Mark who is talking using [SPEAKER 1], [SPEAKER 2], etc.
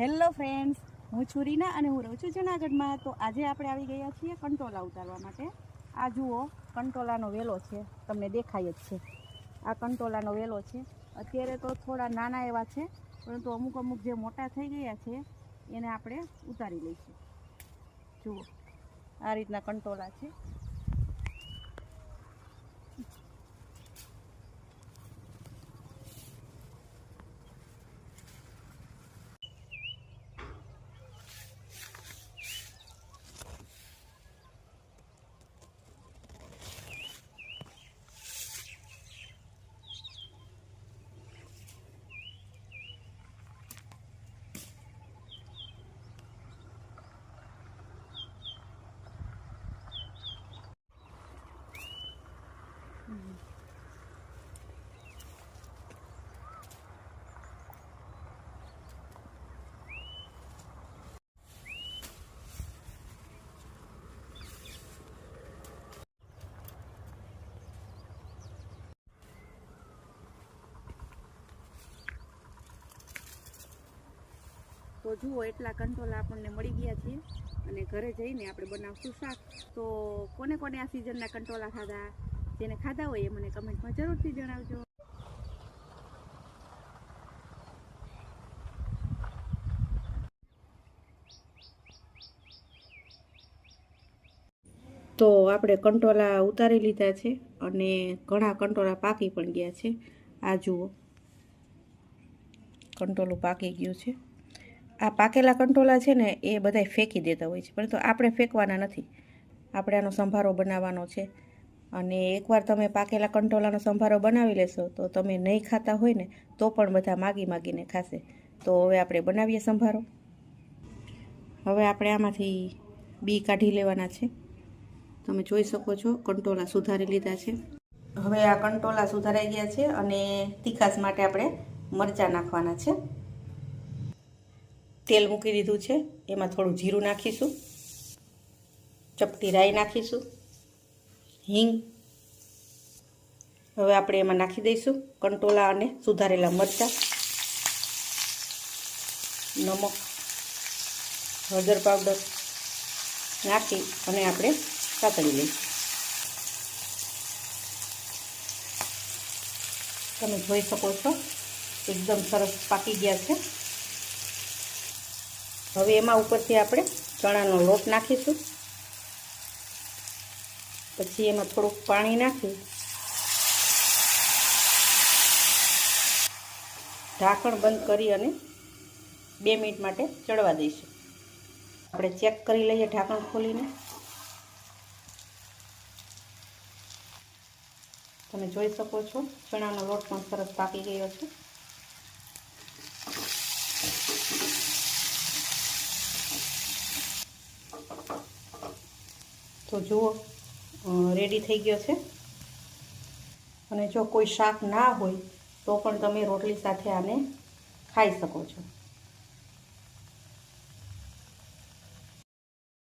[SPEAKER 1] Hello friends, હું છું રીના અને હું રહું છું જુનાગઢમાં. તો આજે આપણે આવી ગયા છીએ કંટોલા ઉતારવા માટે. આ જુઓ, કંટોલાનો વેલો છે. તમને દેખાય જ છે. આ કંટોલાનો વેલો છે. અત્યારે તો થોડા નાના એવા છે, પરંતુ અમુક અમુક જે મોટા થઈ ગયા છે, એને આપણે ઉતારી લઈશું. જુઓ, આ રીતના કંટોલા છે. તો જુઓ, એટલા કંટોલા આપણને મળી ગયા છે. અને ઘરે જઈને આપણે બનાવશું શાક. તો કોને કોને આ સિઝનના કંટોલા ખાધા? જેને ખાધા હોય એ મને કમેન્ટમાં જરૂરથી જણાવજો. તો આપણે કંટોલા ઉતારી લીધા છે અને ઘણા કંટોલા પાકી પણ ગયા છે. આ જુઓ. કંટોલું પાકી ગયું છે. આ પાકેલા કંટોલા છે ને, એ બધાય ફેંકી દેતા હોય છે. પરંતુ આપણે ફેંકવાના નથી. આપણે આનો સંભારો બનાવવાનો છે. અને એકવાર તમે પાકેલા કંટોલાનો સંભારો બનાવી લેશો, તો તમે નહીં ખાતા હોય ને, તો પણ બધા માગી માગીને ખાશે. તો હવે આપણે બનાવીએ સંભારો. હવે આપણે આમાંથી બી કાઢી લેવાના છે. તમે જોઈ શકો છો, કંટોલા સુધારી લીધા છે. હવે આ કંટોલા સુધારાઈ ગયા છે અને તીખાસ માટે આપણે મરચાં નાખવાના છે. તેલ મૂકી દીધું છે. એમાં થોડું જીરું નાખીશું. ચપટી રાઈ નાખીશું. હિંગ. હવે આપણે એમાં નાખી દઈશું કંટોલા અને સુધારેલા મરચાં. નમક, હળદર પાવડર નાખી અને આપણે સાતળી લઈશું. તમે જોઈ શકો છો, એકદમ સરસ પાકી ગયા છે. હવે એમાં ઉપરથી આપણે ચણાનો લોટ નાખીશું. પછી એમાં થોડુંક પાણી નાખી ઢાંકણ બંધ કરી અને બે મિનિટ માટે ચડવા દઈશું. આપણે ચેક કરી લઈએ ઢાંકણ ખોલીને. તમે જોઈ શકો છો ચણાનો લોટ પણ સરસ પાકી ગયો છે. તો જુઓ રેડી થઈ ગયો છે. અને જો કોઈ શાક ના હોય, તો પણ તમે રોટલી સાથે આને ખાઈ શકો છો.